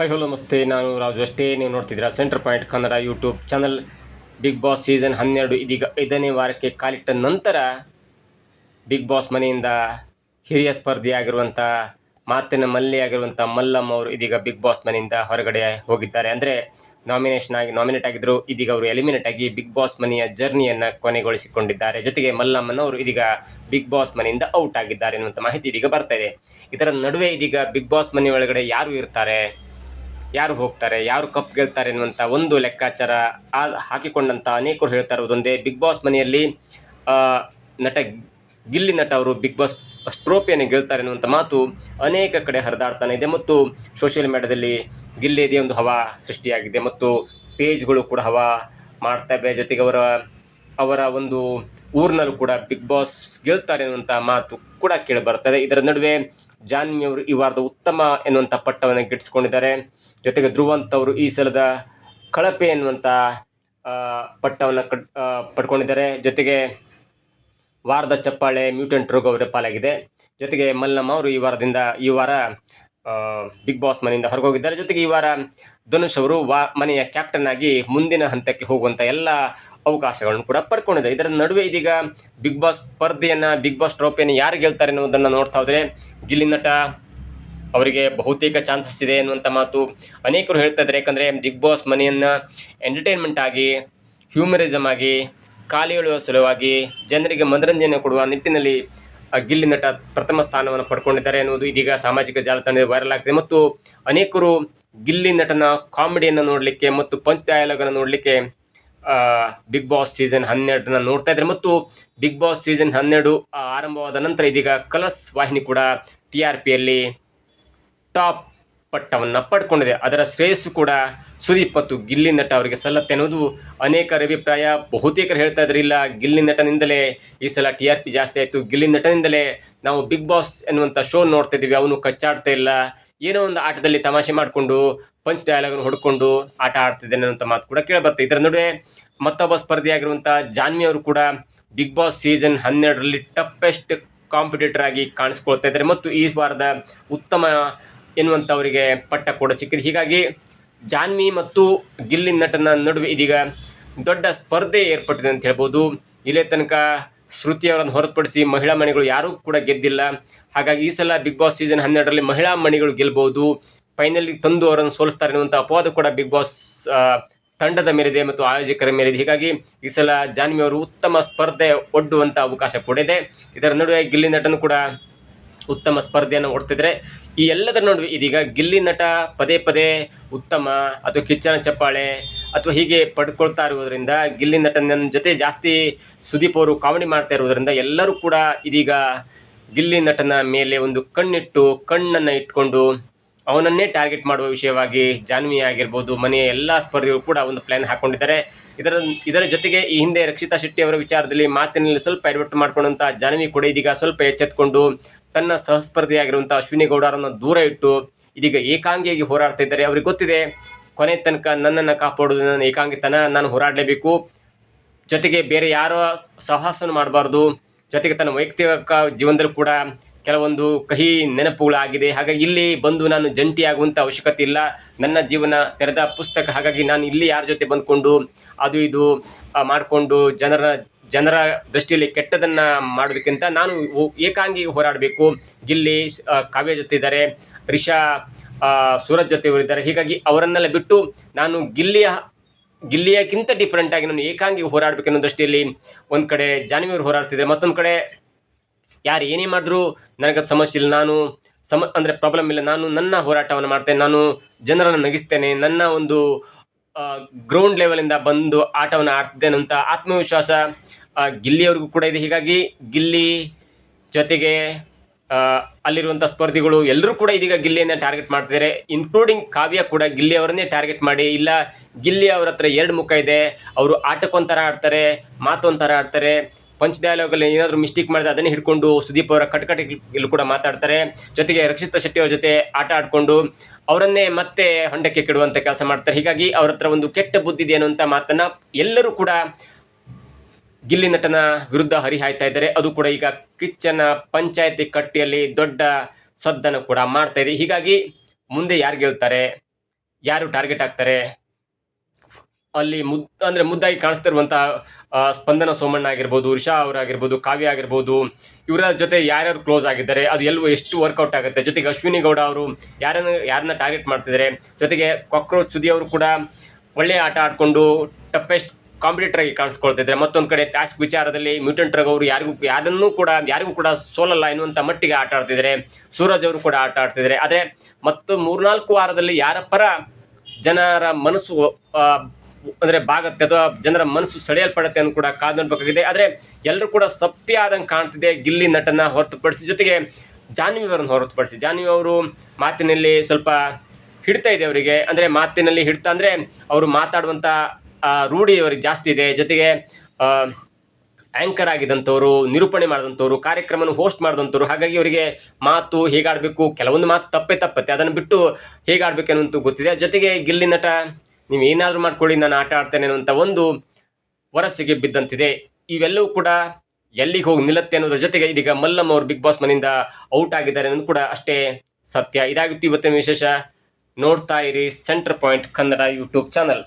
Hi hello ನಮಸ್ತೆ. ನಾನು ರಾಜು ಅಷ್ಟೇ. ನೀವು ನೋಡ್ತಿದ್ದೀರಾ centre point Kannada YouTube channel Bigg Boss season ಹನ್ನೆರಡು, ಇದೀಗ ಐದನೇ ವಾರಕ್ಕೆ ಕಾಲಿಟ್ಟ ನಂತರ ಬಿಗ್ ಬಾಸ್ ಮನೆಯಿಂದ ಹಿರಿಯ ಸ್ಪರ್ಧಿಯಾಗಿರುವಂಥ ಮಾತಿನ ಮಲ್ಲಿಯಾಗಿರುವಂಥ ಮಲ್ಲಮ್ಮ ಅವರು ಇದೀಗ ಬಿಗ್ ಬಾಸ್ ಮನೆಯಿಂದ ಹೊರಗಡೆ ಹೋಗಿದ್ದಾರೆ. ಅಂದರೆ ನಾಮಿನೇಷನ್ ಆಗಿ ನಾಮಿನೇಟ್ ಆಗಿದ್ದರು ಇದೀಗ ಅವರು ಎಲಿಮಿನೇಟ್ ಆಗಿ ಬಿಗ್ ಬಾಸ್ ಮನೆಯ ಜರ್ನಿಯನ್ನು ಕೊನೆಗೊಳಿಸಿಕೊಂಡಿದ್ದಾರೆ. ಜೊತೆಗೆ ಮಲ್ಲಮ್ಮನವರು ಇದೀಗ ಬಿಗ್ ಬಾಸ್ ಮನೆಯಿಂದ ಔಟ್ ಆಗಿದ್ದಾರೆ ಎನ್ನುವಂಥ ಮಾಹಿತಿ ಇದೀಗ ಬರ್ತಾ ಇದೆ. ಇದರ ನಡುವೆ ಇದೀಗ ಬಿಗ್ ಬಾಸ್ ಮನೆಯೊಳಗಡೆ ಯಾರು ಇರ್ತಾರೆ? ಯಾರು ಹೋಗ್ತಾರೆ, ಯಾರು ಕಪ್ ಗೆಲ್ತಾರೆ ಎನ್ನುವಂಥ ಒಂದು ಲೆಕ್ಕಾಚಾರ ಹಾಕಿಕೊಂಡಂಥ ಅನೇಕರು ಹೇಳ್ತಾ ಇರೋದೊಂದೇ ಬಿಗ್ ಬಾಸ್ ಮನೆಯಲ್ಲಿ ನಟ ಗಿಲ್ಲಿ ನಟ ಅವರು ಬಿಗ್ ಬಾಸ್ ಟ್ರೋಫಿಯನ್ನು ಗೆಲ್ತಾರೆ ಎನ್ನುವಂಥ ಮಾತು ಅನೇಕ ಕಡೆ ಹರಿದಾಡ್ತಾನೆ ಇದೆ. ಮತ್ತು ಸೋಷಿಯಲ್ ಮೀಡಿಯಾದಲ್ಲಿ ಗಿಲ್ಲಿಯದೇ ಒಂದು ಹವಾ ಸೃಷ್ಟಿಯಾಗಿದೆ. ಮತ್ತು ಪೇಜ್ಗಳು ಕೂಡ ಹವಾ ಮಾಡ್ತಾ ಇವೆ. ಜೊತೆಗೆ ಅವರ ಅವರ ಒಂದು ಊರಿನಲ್ಲೂ ಕೂಡ ಬಿಗ್ ಬಾಸ್ ಗೆಲ್ತಾರೆ ಅನ್ನುವಂಥ ಮಾತು ಕೂಡ ಕೇಳಿ ಬರ್ತದೆ ಇದರ ನಡುವೆ ಜಾನ್ವಿ ಅವರು ಈ ವಾರದ ಉತ್ತಮ ಎನ್ನುವಂಥ ಪಟ್ಟವನ್ನು ಗಿಟ್ಟಿಸ್ಕೊಂಡಿದ್ದಾರೆ. ಜೊತೆಗೆ ಧ್ರುವಂತ್ ಅವರು ಈ ಸಲದ ಕಳಪೆ ಎನ್ನುವಂಥ ಪಟ್ಟವನ್ನು ಕಟ್ ಪಡ್ಕೊಂಡಿದ್ದಾರೆ. ಜೊತೆಗೆ ವಾರದ ಚಪ್ಪಾಳೆ ಮ್ಯೂಟೆಂಟ್ ರೋಗ ಅವರ ಪಾಲಾಗಿದೆ. ಜೊತೆಗೆ ಮಲ್ಲಮ್ಮ ಅವರು ಈ ವಾರದಿಂದ, ಈ ವಾರ ಬಿಗ್ ಬಾಸ್ ಮನೆಯಿಂದ ಹೊರಗೋಗಿದ್ದಾರೆ. ಜೊತೆಗೆ ಈ ವಾರ ಧನುಷ್ ಅವರು ವಾ, ಮನೆಯ ಕ್ಯಾಪ್ಟನ್ ಆಗಿ ಮುಂದಿನ ಹಂತಕ್ಕೆ ಹೋಗುವಂಥ ಎಲ್ಲ ಅವಕಾಶಗಳನ್ನು ಕೂಡ ಪಡ್ಕೊಂಡಿದೆ. ಇದರ ನಡುವೆ ಇದೀಗ ಬಿಗ್ ಬಾಸ್ ಸ್ಪರ್ಧೆಯನ್ನು ಬಿಗ್ ಬಾಸ್ ಟ್ರೋಫಿಯನ್ನು ಯಾರು ಗೆಲ್ತಾರೆ ಅನ್ನೋದನ್ನು ನೋಡ್ತಾ ಹೋದರೆ ಗಿಲ್ಲಿ ನಟ ಅವರಿಗೆ ಬಹುತೇಕ ಚಾನ್ಸಸ್ ಇದೆ ಎನ್ನುವಂಥ ಮಾತು ಅನೇಕರು ಹೇಳ್ತಾ ಇದ್ದಾರೆ. ಯಾಕಂದರೆ ಬಿಗ್ ಬಾಸ್ ಮನೆಯನ್ನು ಎಂಟರ್ಟೈನ್ಮೆಂಟ್ ಆಗಿ ಹ್ಯೂಮರಿಸಮ್ ಆಗಿ ಎಳುವ ಸಲುವಾಗಿ ಜನರಿಗೆ ಮನರಂಜನೆ ಕೊಡುವ ನಿಟ್ಟಿನಲ್ಲಿ ಗಿಲ್ಲಿ ನಟ ಪ್ರಥಮ ಸ್ಥಾನವನ್ನು ಪಡ್ಕೊಂಡಿದ್ದಾರೆ ಎನ್ನುವುದು ಇದೀಗ ಸಾಮಾಜಿಕ ಜಾಲತಾಣದಲ್ಲಿ ವೈರಲ್ ಆಗ್ತಿದೆ. ಮತ್ತು ಅನೇಕರು ಗಿಲ್ಲಿ ನಟನ ಕಾಮಿಡಿಯನ್ನು ನೋಡಲಿಕ್ಕೆ ಮತ್ತು ಪಂಚ್ ಡಯಲಾಗನ್ನು ನೋಡಲಿಕ್ಕೆ ಬಿಗ್ ಬಾಸ್ ಸೀಸನ್ ಹನ್ನೆರಡನ್ನ ನೋಡ್ತಾ ಇದ್ದಾರೆ. ಮತ್ತು ಬಿಗ್ ಬಾಸ್ ಸೀಸನ್ ಹನ್ನೆರಡು ಆರಂಭವಾದ ನಂತರ ಇದೀಗ ಕಲರ್ಸ್ ವಾಹಿನಿ ಕೂಡ ಟಿ ಆರ್ ಪಿಯಲ್ಲಿ ಟಾಪ್ ಪಟ್ಟವನ್ನು ಪಡ್ಕೊಂಡಿದೆ. ಅದರ ಶ್ರೇಯಸ್ಸು ಕೂಡ ಸುದೀಪ್ ಮತ್ತು ಗಿಲ್ಲಿ ನಟ ಅವರಿಗೆ ಸಲ್ಲತ್ತೆ ಅನ್ನೋದು ಅನೇಕರ ಅಭಿಪ್ರಾಯ. ಬಹುತೇಕರು ಹೇಳ್ತಾ ಇದ್ರಿಲ್ಲ ಗಿಲ್ಲಿ ನಟನಿಂದಲೇ ಈ ಸಲ ಟಿ ಆರ್ ಪಿ ಜಾಸ್ತಿ ಆಯಿತು. ಗಿಲ್ಲಿ ನಟನಿಂದಲೇ ನಾವು ಬಿಗ್ ಬಾಸ್ ಎನ್ನುವಂಥ ಶೋ ನೋಡ್ತಾ ಇದ್ದೀವಿ. ಅವನು ಕಚ್ಚಾಡ್ತಾ ಇಲ್ಲ. ಏನೋ ಒಂದು ಆಟದಲ್ಲಿ ತಮಾಷೆ ಮಾಡಿಕೊಂಡು ಪಂಚ್ ಡಯಲಾಗನ್ನು ಹೊಡ್ಕೊಂಡು ಆಟ ಆಡ್ತಿದ್ದೇನೆ ಅಂತ ಮಾತು ಕೂಡ ಕೇಳಿಬರ್ತದೆ ಇದರ ನಡುವೆ ಮತ್ತೊಬ್ಬ ಸ್ಪರ್ಧಿಯಾಗಿರುವಂಥ ಜಾನ್ವಿ ಅವರು ಕೂಡ ಬಿಗ್ ಬಾಸ್ ಸೀಸನ್ ಹನ್ನೆರಡರಲ್ಲಿ ಟಫೆಸ್ಟ್ ಕಾಂಪಿಟೇಟರ್ ಆಗಿ ಕಾಣಿಸ್ಕೊಳ್ತಾ ಇದ್ದಾರೆ. ಮತ್ತು ಈ ವಾರದ ಉತ್ತಮ ಎನ್ನುವಂಥವರಿಗೆ ಪಟ್ಟ ಕೂಡ ಸಿಕ್ಕಿದೆ. ಹೀಗಾಗಿ ಜಾನ್ವಿ ಮತ್ತು ಗಿಲ್ಲಿ ನಟನ ನಡುವೆ ಇದೀಗ ದೊಡ್ಡ ಸ್ಪರ್ಧೆ ಏರ್ಪಟ್ಟಿದೆ ಅಂತ ಹೇಳ್ಬೋದು. ಇಲ್ಲೇ ತನಕ ಶ್ರುತಿ ಅವರನ್ನು ಹೊರತುಪಡಿಸಿ ಮಹಿಳಾ ಮಣಿಗಳು ಯಾರೂ ಕೂಡ ಗೆದ್ದಿಲ್ಲ. ಹಾಗಾಗಿ ಈ ಸಲ ಬಿಗ್ ಬಾಸ್ ಸೀಸನ್ ಹನ್ನೆರಡರಲ್ಲಿ ಮಹಿಳಾ ಮಣಿಗಳು ಗೆಲ್ಬಹುದು. ಫೈನಲಿ ತಂದು ಅವರನ್ನು ಸೋಲಿಸ್ತಾರೆ ಅನ್ನುವಂಥ ಅಪವಾದ ಕೂಡ ಬಿಗ್ ಬಾಸ್ ತಂಡದ ಮೇಲಿದೆ ಮತ್ತು ಆಯೋಜಕರ ಮೇಲಿದೆ. ಹೀಗಾಗಿ ಈ ಸಲ ಜಾನ್ವಿ ಅವರು ಉತ್ತಮ ಸ್ಪರ್ಧೆ ಒಡ್ಡುವಂಥ ಅವಕಾಶ ಕೂಡ ಇದೆ ಇದರ ನಡುವೆ ಗಿಲ್ಲಿ ನಟನು ಕೂಡ ಉತ್ತಮ ಸ್ಪರ್ಧೆಯನ್ನು ಒಡ್ತಿದ್ರೆ ಈ ಎಲ್ಲದರ ನಡುವೆ ಇದೀಗ ಗಿಲ್ಲಿ ನಟ ಪದೇ ಪದೇ ಉತ್ತಮ ಅಥವಾ ಕಿಚ್ಚನ ಚಪ್ಪಾಳೆ ಅಥವಾ ಹೀಗೆ ಪಡ್ಕೊಳ್ತಾ ಇರುವುದರಿಂದ ಗಿಲ್ಲಿ ನಟನ ಜೊತೆ ಜಾಸ್ತಿ ಸುದೀಪ್ ಅವರು ಕಾಮಿಡಿ ಮಾಡ್ತಾ ಇರೋದರಿಂದ ಎಲ್ಲರೂ ಕೂಡ ಇದೀಗ ಗಿಲ್ಲಿ ನಟನ ಮೇಲೆ ಒಂದು ಕಣ್ಣಿಟ್ಟು, ಕಣ್ಣನ್ನು ಇಟ್ಕೊಂಡು ಅವನನ್ನೇ ಟಾರ್ಗೆಟ್ ಮಾಡುವ ವಿಷಯವಾಗಿ ಜಾನ್ವಿ ಆಗಿರ್ಬೋದು, ಮನೆಯ ಎಲ್ಲ ಸ್ಪರ್ಧಿಗಳು ಕೂಡ ಒಂದು ಪ್ಲ್ಯಾನ್ ಹಾಕೊಂಡಿದ್ದಾರೆ. ಇದರ ಇದರ ಜೊತೆಗೆ ಈ ಹಿಂದೆ ರಕ್ಷಿತಾ ಶೆಟ್ಟಿ ಅವರ ವಿಚಾರದಲ್ಲಿ ಮಾತಿನಲ್ಲಿ ಸ್ವಲ್ಪ ಎಡವಟ್ಟು ಮಾಡಿಕೊಂಡಂಥ ಜಾನ್ವಿ ಕೂಡ ಇದೀಗ ಸ್ವಲ್ಪ ಎಚ್ಚೆತ್ಕೊಂಡು ತನ್ನ ಸಹಸ್ಪರ್ಧಿಯಾಗಿರುವಂಥ ಅಶ್ವಿನಿ ಗೌಡರನ್ನು ದೂರ ಇಟ್ಟು ಇದೀಗ ಏಕಾಂಗಿಯಾಗಿ ಹೋರಾಡ್ತಾ ಇದ್ದಾರೆ. ಅವ್ರಿಗೆ ಗೊತ್ತಿದೆ ಕೊನೆ ತನಕ ನನ್ನನ್ನು ಕಾಪಾಡೋದು ನನ್ನ ಏಕಾಂಗಿತನ, ನಾನು ಹೋರಾಡಲೇಬೇಕು. ಜೊತೆಗೆ ಬೇರೆ ಯಾರ ಸಾಹಸನ ಮಾಡಬಾರ್ದು. ಜೊತೆಗೆ ತನ್ನ ವೈಯಕ್ತಿಕ ಜೀವನದಲ್ಲೂ ಕೂಡ ಕೆಲವೊಂದು ಕಹಿ ನೆನಪುಗಳಾಗಿದೆ. ಹಾಗಾಗಿ ಇಲ್ಲಿ ಬಂದು ನಾನು ಜಂಟಿಯಾಗುವಂಥ ಅವಶ್ಯಕತೆ ಇಲ್ಲ. ನನ್ನ ಜೀವನ ತೆರೆದ ಪುಸ್ತಕ. ಹಾಗಾಗಿ ನಾನು ಇಲ್ಲಿ ಯಾರ ಜೊತೆ ಬಂದ್ಕೊಂಡು ಅದು ಇದು ಮಾಡಿಕೊಂಡು ಜನರ ಜನರ ದೃಷ್ಟಿಯಲ್ಲಿ ಕೆಟ್ಟದನ್ನು ಮಾಡೋದಕ್ಕಿಂತ ನಾನು ಏಕಾಂಗಿ ಹೋರಾಡಬೇಕು. ಗಿಲ್ಲಿ ಕಾವ್ಯ ಜೊತೆ ಇದ್ದಾರೆ. ರಿಷಾ ಸೂರಜ್ ಜೊತೆ ಇವರಿದ್ದಾರೆ ಹೀಗಾಗಿ ಅವರನ್ನೆಲ್ಲ ಬಿಟ್ಟು ನಾನು ಗಿಲ್ಲಿಯ, ಗಿಲ್ಲಿಯಕ್ಕಿಂತ ಡಿಫ್ರೆಂಟ್ ಆಗಿ ನಾನು ಏಕಾಂಗಿ ಹೋರಾಡಬೇಕೆನ್ನೋ ದೃಷ್ಟಿಯಲ್ಲಿ ಒಂದು ಕಡೆ ಜಾನ್ವಿ ಅವರು ಹೋರಾಡ್ತಿದ್ದಾರೆ. ಮತ್ತೊಂದು ಕಡೆ ಯಾರು ಏನೇ ಮಾಡಿದ್ರು ನನಗದು ಸಮಸ್ಯೆ ಇಲ್ಲ. ನಾನು ಸಮ, ಅಂದರೆ ಪ್ರಾಬ್ಲಮ್ ಇಲ್ಲ. ನಾನು ನನ್ನ ಹೋರಾಟವನ್ನು ಮಾಡ್ತೇನೆ. ನಾನು ಜನರನ್ನು ನಗಿಸ್ತೇನೆ. ನನ್ನ ಒಂದು ಗ್ರೌಂಡ್ ಲೆವೆಲಿಂದ ಬಂದು ಆಟವನ್ನು ಆಡ್ತಿದ್ದೇನೆ ಅಂತ ಆತ್ಮವಿಶ್ವಾಸ ಗಿಲ್ಲಿಯವ್ರಿಗೂ ಕೂಡ ಇದೆ. ಹೀಗಾಗಿ ಗಿಲ್ಲಿ ಜೊತೆಗೆ ಅಲ್ಲಿರುವಂಥ ಸ್ಪರ್ಧಿಗಳು ಎಲ್ಲರೂ ಕೂಡ ಇದೀಗ ಗಿಲ್ಲಿಯನ್ನ ಟಾರ್ಗೆಟ್ ಮಾಡ್ತಿದ್ದಾರೆ ಇನ್ಕ್ಲೂಡಿಂಗ್ ಕಾವ್ಯ ಕೂಡ ಗಿಲ್ಲಿ ಅವರನ್ನೇ ಟಾರ್ಗೆಟ್ ಮಾಡಿ, ಇಲ್ಲ ಗಿಲ್ಲಿ ಅವರ ಹತ್ರ ಎರಡು ಮುಖ ಇದೆ, ಅವರು ಆಟಕ್ಕೊಂಥರ ಆಡ್ತಾರೆ ಮಾತೊಂಥರ ಆಡ್ತಾರೆ. ಪಂಚ್ ಡಯಲಾಗಲ್ಲಿ ಏನಾದರೂ ಮಿಸ್ಟೇಕ್ ಮಾಡಿದ್ರೆ ಅದನ್ನೇ ಹಿಡ್ಕೊಂಡು ಸುದೀಪ್ ಅವರ ಕಟಕಟಲ್ಲಿ ಕೂಡ ಮಾತಾಡ್ತಾರೆ. ಜೊತೆಗೆ ರಕ್ಷಿತಾ ಶೆಟ್ಟಿ ಅವ್ರ ಜೊತೆ ಆಟ ಆಡಿಕೊಂಡು ಅವರನ್ನೇ ಮತ್ತೆ ಹೊಂಡಕ್ಕೆ ಕೆಡುವಂಥ ಕೆಲಸ ಮಾಡ್ತಾರೆ. ಹೀಗಾಗಿ ಅವರ ಹತ್ರ ಒಂದು ಕೆಟ್ಟ ಬುದ್ಧಿ ಇದೆ ಅನ್ನುವಂಥ ಮಾತನ್ನು ಎಲ್ಲರೂ ಕೂಡ ಗಿಲ್ಲಿ ನಟನ ವಿರುದ್ಧ ಹರಿಹಾಯ್ತಾ ಇದ್ದಾರೆ. ಅದು ಕೂಡ ಈಗ ಕಿಚ್ಚನ ಪಂಚಾಯತಿ ಕಟ್ಟಿಯಲ್ಲಿ ದೊಡ್ಡ ಸದ್ದನ್ನು ಕೂಡ ಮಾಡ್ತಾ ಇದೆ. ಹೀಗಾಗಿ ಮುಂದೆ ಯಾರು ಗೆಲ್ತಾರೆ? ಯಾರು ಟಾರ್ಗೆಟ್ ಆಗ್ತಾರೆ? ಅಲ್ಲಿ ಮುದ್, ಅಂದರೆ ಮುದ್ದಾಗಿ ಕಾಣಿಸ್ತಿರುವಂಥ ಸ್ಪಂದನ ಸೋಮಣ್ಣ ಆಗಿರ್ಬೋದು, ಉಷಾ ಅವರಾಗಿರ್ಬೋದು, ಕಾವ್ಯ ಆಗಿರ್ಬೋದು ಇವರ ಜೊತೆ ಯಾರ್ಯಾರು ಕ್ಲೋಸ್ ಆಗಿದ್ದಾರೆ, ಅದು ಎಲ್ಲವೂ ಎಷ್ಟು ವರ್ಕೌಟ್ ಆಗುತ್ತೆ? ಜೊತೆಗೆ ಅಶ್ವಿನಿ ಗೌಡ ಅವರು ಯಾರನ್ನ ಯಾರನ್ನ ಟಾರ್ಗೆಟ್ ಮಾಡ್ತಿದ್ದಾರೆ? ಜೊತೆಗೆ ಕಾಕ್ರೋಚ್ ಸುದಿ ಅವರು ಕೂಡ ಒಳ್ಳೆಯ ಆಟ ಆಡಿಕೊಂಡು ಟಫೆಸ್ಟ್ ಕಾಂಪಿಟೇಟರ್ ಆಗಿ ಕಾಣಿಸ್ಕೊಳ್ತಿದ್ದಾರೆ ಮತ್ತೊಂದು ಕಡೆ ಟಾಸ್ಕ್ ವಿಚಾರದಲ್ಲಿ ಮ್ಯೂಟೆಂಟ್ ರಗ್ ಅವರು ಯಾರಿಗೂ, ಯಾರನ್ನೂ ಕೂಡ, ಯಾರಿಗೂ ಕೂಡ ಸೋಲಲ್ಲ ಎನ್ನುವಂಥ ಮಟ್ಟಿಗೆ ಆಟ ಆಡ್ತಿದ್ದಾರೆ ಸೂರಜ್ ಅವರು ಕೂಡ ಆಟ ಆಡ್ತಿದ್ದಾರೆ ಆದರೆ ಮತ್ತು ಮೂರ್ನಾಲ್ಕು ವಾರದಲ್ಲಿ ಯಾರ ಪರ ಜನರ ಮನಸ್ಸು ಅಂದರೆ ಬಾಗತ್ತೆ ಅಥವಾ ಜನರ ಮನಸ್ಸು ಸೆಳೆಯಲ್ಪಡುತ್ತೆ ಅನ್ನೋ ಕೂಡ ಕಾದು ನೋಡಬೇಕಾಗಿದೆ. ಆದರೆ ಎಲ್ಲರೂ ಕೂಡ ಸಪ್ಪೆ ಆದಂಗೆ ಕಾಣ್ತಿದೆ ಗಿಲ್ಲಿ ನಟನ ಹೊರತುಪಡಿಸಿ. ಜೊತೆಗೆ ಜಾನ್ವಿ ಅವರನ್ನು ಹೊರತುಪಡಿಸಿ. ಜಾನ್ವಿ ಅವರು ಮಾತಿನಲ್ಲಿ ಸ್ವಲ್ಪ ಹಿಡ್ತಾ ಇದೆ ಅವರಿಗೆ. ಅಂದರೆ ಮಾತಿನಲ್ಲಿ ಹಿಡ್ತಾ ಅಂದರೆ ಅವರು ಮಾತಾಡುವಂಥ ರೂಢಿ ಅವರಿಗೆ ಜಾಸ್ತಿ ಇದೆ. ಜೊತೆಗೆ ಆ್ಯಂಕರ್ ಆಗಿದ್ದಂಥವ್ರು ನಿರೂಪಣೆ ಮಾಡಿದಂಥವ್ರು, ಕಾರ್ಯಕ್ರಮನ ಹೋಸ್ಟ್ ಮಾಡಿದಂಥವ್ರು, ಹಾಗಾಗಿ ಅವರಿಗೆ ಮಾತು ಹೇಗಾಡಬೇಕು, ಕೆಲವೊಂದು ಮಾತು ತಪ್ಪೇ ತಪ್ಪತ್ತೆ. ಅದನ್ನು ಬಿಟ್ಟು ಹೇಗಾಡಬೇಕು ಅನ್ನುವಂಥ ಗೊತ್ತಿದೆ. ಜೊತೆಗೆ ಗಿಲ್ಲಿ ನಟ, ನೀವು ಏನಾದರೂ ಮಾಡ್ಕೊಳ್ಳಿ, ನಾನು ಆಟ ಆಡ್ತೇನೆ ಅನ್ನುವಂಥ ಒಂದು ವರಸ್ಸಿಗೆ ಬಿದ್ದಂತಿದೆ. ಇವೆಲ್ಲವೂ ಕೂಡ ಎಲ್ಲಿಗೆ ಹೋಗಿ ನಿಲ್ಲತ್ತೆ ಅನ್ನೋದ್ರ ಜೊತೆಗೆ ಇದೀಗ ಮಲ್ಲಮ್ಮ ಅವರು ಬಿಗ್ ಬಾಸ್ ಮನೆಯಿಂದ ಔಟ್ ಆಗಿದ್ದಾರೆ ಅನ್ನೋದು ಕೂಡ ಅಷ್ಟೇ ಸತ್ಯ. ಇದಾಗಿತ್ತು ಇವತ್ತಿನ ವಿಶೇಷ. ನೋಡ್ತಾ ಇರಿ centre point Kannada YouTube channel